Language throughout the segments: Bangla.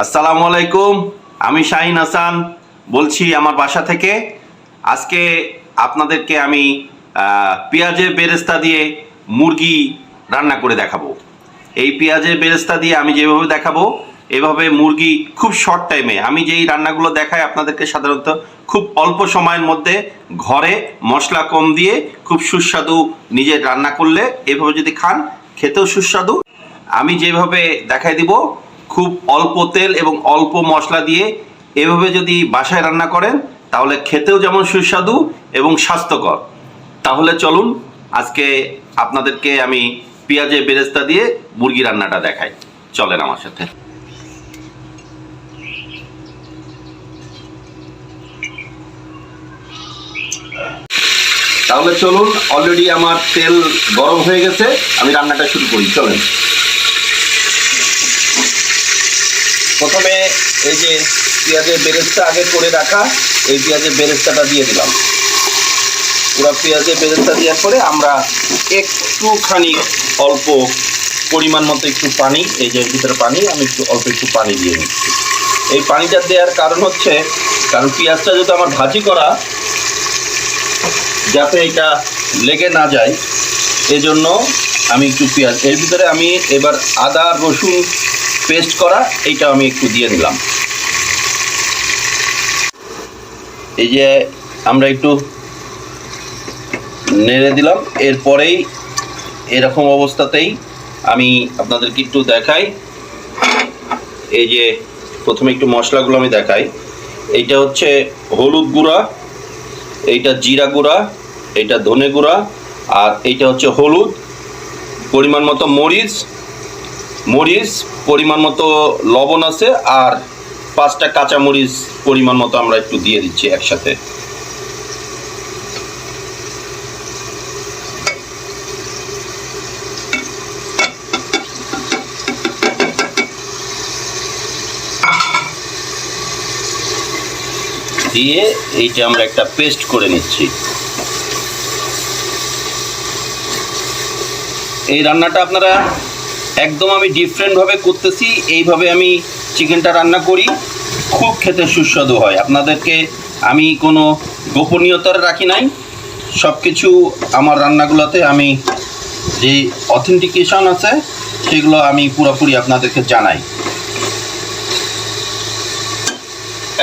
আসসালামু আলাইকুম, আমি শাহিন হাসান, বলছি আমার বাসা থেকে। আজকে আপনাদেরকে আমি পেঁয়াজের বেরেস্তা দিয়ে মুরগি রান্না করে দেখাবো। এই পেঁয়াজের বেরেস্তা দিয়ে আমি যেভাবে দেখাবো, এভাবে মুরগি খুব শর্ট টাইমে আমি যেই রান্নাগুলো দেখাই আপনাদেরকে সাধারণত খুব অল্প সময়ের মধ্যে ঘরে মশলা কম দিয়ে খুব সুস্বাদু নিজে রান্না করলে, এভাবে যদি খান, খেতেও সুস্বাদু। আমি যেভাবে দেখাই দিব খুব অল্প তেল এবং অল্প মশলা দিয়ে এভাবে যদি বাসায় রান্না করেন, তাহলে খেতেও যেমন সুস্বাদু এবং স্বাস্থ্যকর। তাহলে চলুন, আজকে আপনাদেরকে আমি পেঁয়াজে বেরেস্তা দিয়ে মুরগি রান্নাটা দেখাই। চলেন আমার সাথে। তাহলে চলুন অলরেডি আমার তেল গরম হয়ে গেছে, আমি রান্নাটা শুরু করি, চলেন। প্রথমে এই যে পেঁয়াজের বেরেস্তা আগে করে রাখা, এই পেঁয়াজের বেরেস্তাটা দিয়ে দিলাম। পুরো পেঁয়াজের বেরেস্তা দেওয়ার পরে আমরা একটুখানি অল্প পরিমাণ মতো একটু পানি, এই যে ভিতরে পানি, আমি একটু অল্প একটু পানি দিয়ে নিচ্ছি। এই পানিটা দেওয়ার কারণ হচ্ছে, কারণ পেঁয়াজটা যেহেতু আমার ভাজি করা যাতে এটা লেগে না যায়, এজন্য আমি একটু পেঁয়াজ, এর ভিতরে আমি এবার আদা, রসুন পেস্ট করা, এইটা আমি একটু দিয়ে দিলাম। এই যে আমরা একটু নেড়ে দিলাম, এরপরেই এরকম অবস্থাতেই আমি আপনাদেরকে একটু দেখাই। এই যে প্রথমে একটু মশলাগুলো আমি দেখাই। এইটা হচ্ছে হলুদ গুঁড়া, এইটা জিরা গুঁড়া, এইটা ধনে গুঁড়া, আর এইটা হচ্ছে হলুদ, পরিমাণ মতো মরিচ মরিচ পরিমাণ মতো লবণ আছে আর পাঁচটা কাঁচা মরিচ পরিমাণ মতো আমরা একটু দিয়ে দিচ্ছি একসাথে। দিয়ে এইটা আমরা একটা পেস্ট করে নিচ্ছি। এই রান্নাটা আপনারা একদম আমি ডিফারেন্টভাবে করতেছি, এইভাবে আমি চিকেনটা রান্না করি, খুব খেতে সুস্বাদু হয়। আপনাদেরকে আমি কোনো গোপনীয়তার রাখি নাই সব কিছু আমার রান্নাগুলোতে আমি যে অথেন্টিকেশন আছে, সেগুলো আমি পুরোপুরি আপনাদেরকে জানাই।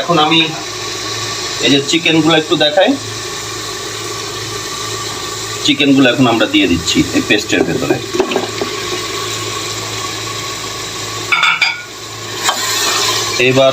এখন আমি এই যে চিকেনগুলো একটু দেখাই। চিকেনগুলো এখন আমরা দিয়ে দিচ্ছি, এই পেস্টের ভেতরে। এবার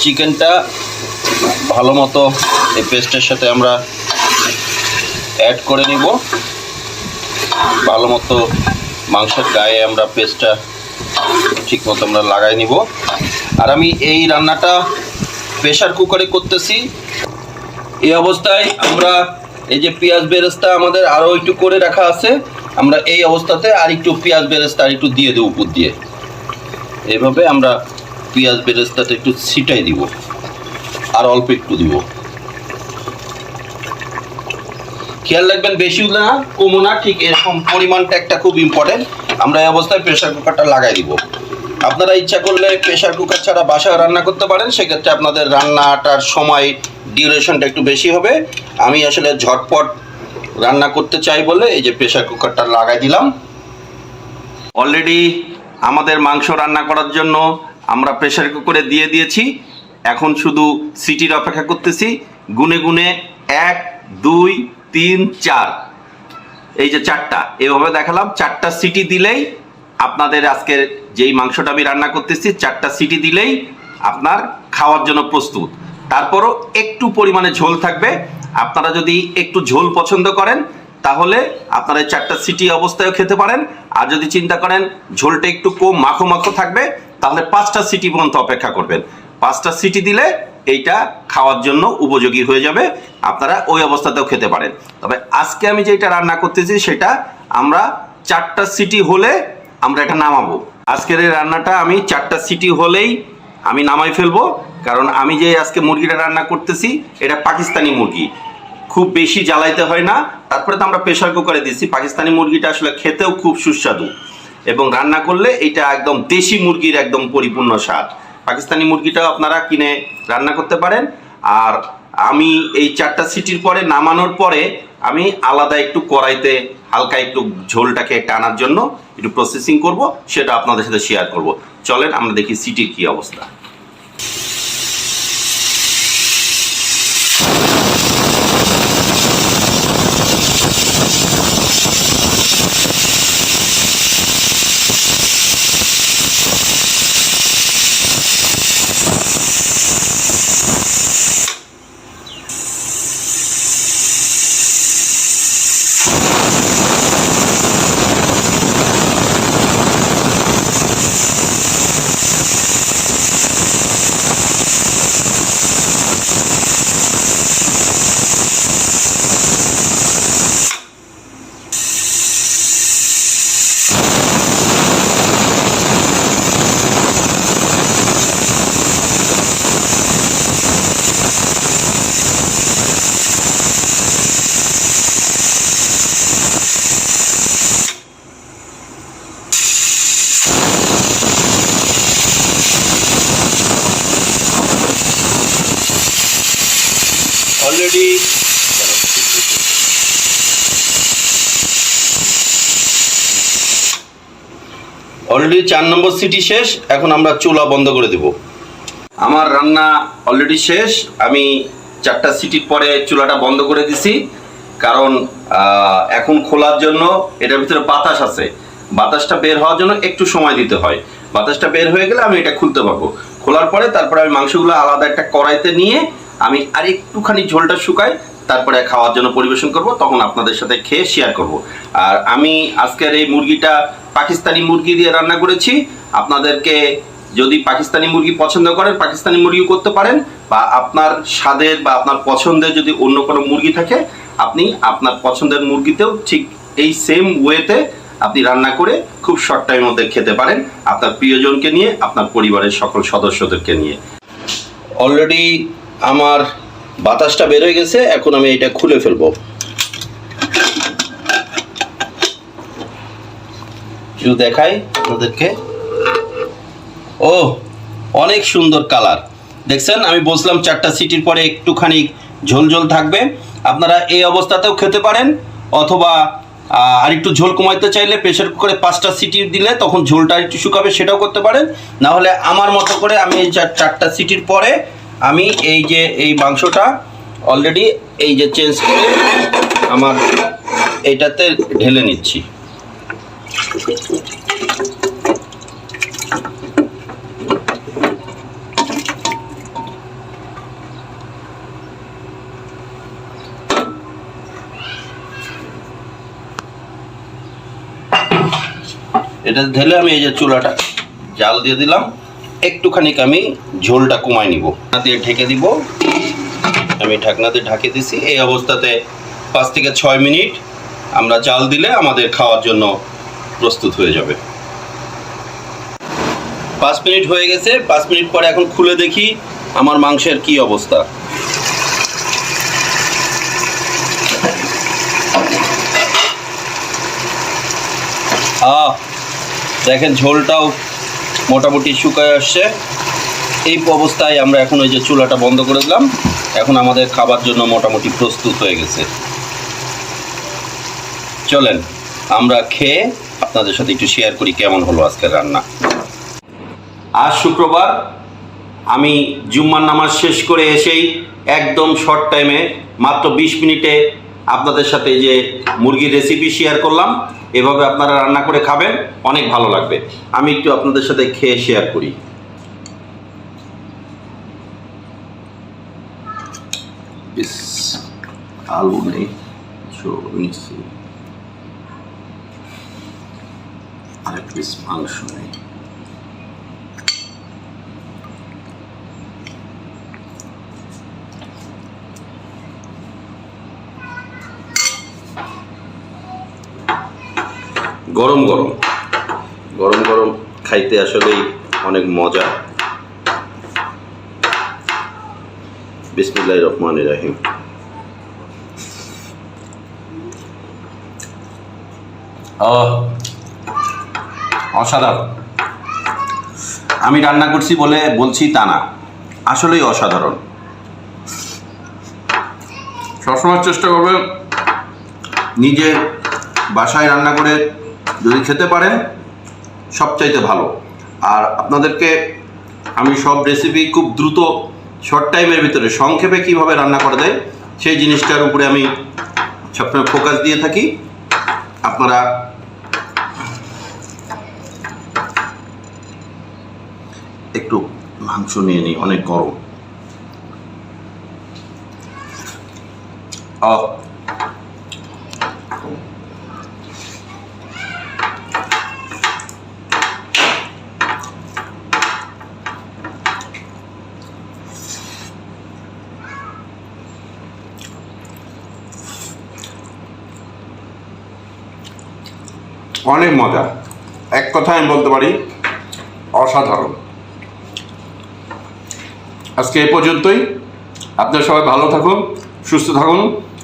চিকেনটা ভালো মতো এই পেস্টের সাথে আমরা অ্যাড করে নিব। ভালো মতো মাংসের গায়ে আমরা পেস্টটা ঠিক মতো আমরা লাগাই নিব। আর আমি এই রান্নাটা প্রেশার কুকারে করতেছি। এই অবস্থায় আমরা এই যে পেঁয়াজ বেরেস্তা আমাদের আরও একটু করে রাখা আছে, আমরা এই অবস্থাতে আর একটু পেঁয়াজ বেরেস্তা আর একটু দিয়ে দেবো উপর দিয়ে। এভাবে আমরা পেঁয়াজ বেরেস্তাটা একটু ছিটাই দিব। আর অল্প একটু দিব। খেয়াল রাখবেন, বেশি না কমও না, ঠিক এরকম পরিমাণটা একটা খুব ইম্পর্টেন্ট আমরা এই অবস্থায় প্রেশার কুকারটা লাগাই দিব। আপনারা ইচ্ছা করলে প্রেশার কুকার ছাড়া বাসায় রান্না করতে পারেন, সেক্ষেত্রে আপনাদের রান্নাটার সময় ডিউরেশনটা একটু বেশি হবে। আমি আসলে ঝটপট রান্না করতে চাই বলে এই যে প্রেশার কুকারটা লাগাই দিলাম। অলরেডি আমাদের মাংস রান্না করার জন্য আমরা প্রেশার কুকারে দিয়ে দিয়েছি। এখন শুধু সিটির অপেক্ষা করতেছি। গুনে গুনে এক, দুই, তিন, চার। এই যে চারটা, এভাবে দেখালাম। চারটা সিটি দিলেই আপনাদের আজকের যেই মাংসটা আমি রান্না করতেছি, চারটা সিটি দিলেই আপনার খাওয়ার জন্য প্রস্তুত। তারপরও একটু পরিমাণে ঝোল থাকবে। আপনারা যদি একটু ঝোল পছন্দ করেন, তাহলে আপনারা চারটা সিটি অবস্থায়ও খেতে পারেন। আর যদি চিন্তা করেন, ঝোলটা একটু কম মাখো মাখো থাকবে তাহলে পাঁচটা সিটি পর্যন্ত অপেক্ষা করবেন। পাঁচটা সিটি দিলে এইটা খাওয়ার জন্য উপযোগী হয়ে যাবে, আপনারা ওই অবস্থাতেও খেতে পারেন। তবে আজকে আমি যেটা রান্না করতেছি সেটা আমরা চারটা সিটি হলে আমরা এটা নামাবো। আজকের এই রান্নাটা আমি চারটা সিটি হলেই আমি নামাই ফেলব, কারণ আমি যে আজকে মুরগিটা রান্না করতেছি, এটা পাকিস্তানি মুরগি। খুব বেশি জ্বালাইতে হয় না, তারপরে তো আমরা প্রেশার কুকারে দিচ্ছি, পাকিস্তানি মুরগিটা আসলে খেতেও খুব সুস্বাদু। এবং রান্না করলে এটা একদম দেশি মুরগির একদম পরিপূর্ণ স্বাদ। পাকিস্তানি মুরগিটাও আপনারা কিনে রান্না করতে পারেন। আর আমি এই চারটা সিটির পরে নামানোর পরে আমি আলাদা একটু কড়াইতে হালকা একটু ঝোলটাকে টানার জন্য একটু প্রসেসিং করব, সেটা আপনাদের সাথে শেয়ার করব। চলেন, আমরা দেখি সিটির কি অবস্থা। অলরেডি অলরেডি চার নম্বর সিটি শেষ, এখন আমরা চুলা বন্ধ করে দেব। আমার রান্না অলরেডি শেষ, আমি চারটা সিটির পরে চুলাটা বন্ধ করে দিছি, কারণ এখন খোলার জন্য এটার ভিতরে বাতাস আছে। বাতাসটা বের হওয়ার জন্য একটু সময় দিতে হয়। বাতাসটা বের হয়ে গেলে আমি এটা খুলতে পারব। খোলার পরে তারপরে আমি মাংসগুলো আলাদা একটা কড়াইতে নিয়ে আমি আর একটুখানি ঝোলটা শুকাই, তারপরে খাওয়ার জন্য পরিবেশন করব, তখন আপনাদের সাথে খেয়ে শেয়ার করব। আর আমি আজকের এই মুরগিটা পাকিস্তানি মুরগি দিয়ে রান্না করেছি। আপনাদেরকে যদি পাকিস্তানি মুরগি পছন্দ করেন, পাকিস্তানি মুরগি করতে পারেন, বা আপনার স্বাদের বা আপনার পছন্দের যদি অন্য কোনো মুরগি থাকে, আপনি আপনার পছন্দের মুরগিতেও ঠিক এই সেম ওয়েতে আপনি রান্না করে খুব শর্ট টাইমের মধ্যে খেতে পারেন, আপনার প্রিয়জনকে নিয়ে, আপনার পরিবারের সকল সদস্যদেরকে নিয়ে। অলরেডি আমার বাতাসটা বের হয়ে গেছে, এখন আমি এটা খুলে ফেলব। একটু দেখাই আপনাদেরকে। ও, অনেক সুন্দর কালার। দেখছেন, আমি বলছিলাম চারটা সিটির পরে একটুখানি ঝোল ঝোল থাকবে। আপনারা এই অবস্থাতেও খেতে পারেন, অথবা আর একটু ঝোল কমাইতে চাইলে প্রেশার কুকারে পাঁচটা সিটি দিলে তখন ঝোলটা একটু শুকাবে, সেটাও করতে পারেন। না হলে আমার মতো করে আমি চারটা সিটির পরে আমি এই যে এই মাংসটা অলরেডি এই যে চেঞ্জ করে আমার এইটাতে ঢেলে নিচ্ছি। এটা ঢেলে আমি এই যে চুলাটা জাল দিয়ে দিলাম। একটুখানি আমি ঝোলটা কমাই নিব। দিয়ে ঢেকে দিব। আমি ঢাকনা দিয়ে ঢাকে দিছি। এই অবস্থাতে পাঁচ থেকে ছয় মিনিট আমরা জাল দিলে আমাদের খাওয়ার জন্য প্রস্তুত হয়ে যাবে। পাঁচ মিনিট হয়ে গেছে। পাঁচ মিনিট পরে এখন খুলে দেখি আমার মাংসের কি অবস্থা। আহ, দেখেন ঝোলটাও মোটামুটি শুকায় আসছে। এই অবস্থায় আমরা এখন ওই যে চুলাটা বন্ধ করে দিলাম। এখন আমাদের খাবার জন্য মোটামুটি প্রস্তুত হয়ে গেছে। চলেন, আমরা খেয়ে আপনাদের সাথে একটু শেয়ার করি কেমন হলো আজকের রান্না। আজ শুক্রবার, আমি জুম্মার নামাজ শেষ করে এসেই একদম শর্ট টাইমে মাত্র বিশ মিনিটে আপনাদের সাথে যে মুরগির রেসিপি শেয়ার করলাম, এভাবে আপনারা রান্না করে খাবেন, অনেক ভালো লাগবে। আমি একটু আপনাদের সাথে খেয়ে শেয়ার করি। আলু নেই মাংস নেই। গরম গরম। গরম গরম খাইতে আসলেই অনেক মজা। বিসমিল্লাহ রহমান রাহিম। অসাধারণ। আমি রান্না করছি বলে বলছি তা না, আসলেই অসাধারণ। সবসময় চেষ্টা করবেন নিজে বাসায় রান্না করে যদি খেতে পারেন, সবচাইতে ভালো। আর আপনাদেরকে আমি সব রেসিপি খুব দ্রুত শর্ট টাইমের ভিতরে সংক্ষেপে কীভাবে রান্না করে দেয় সেই জিনিসটার উপরে আমি সবসময় ফোকাস দিয়ে থাকি। আপনারা একটু মাংস নিয়ে নিই অনেক গরম। অনেক মজা। এক কথা আমি বলতে পারি, অসাধারণ। আজকে এ পর্যন্তই। আপনারা সবাই ভালো থাকুন, সুস্থ থাকুন,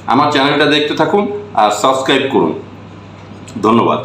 আমার চ্যানেলটা দেখতে থাকুন আর সাবস্ক্রাইব করুন। ধন্যবাদ।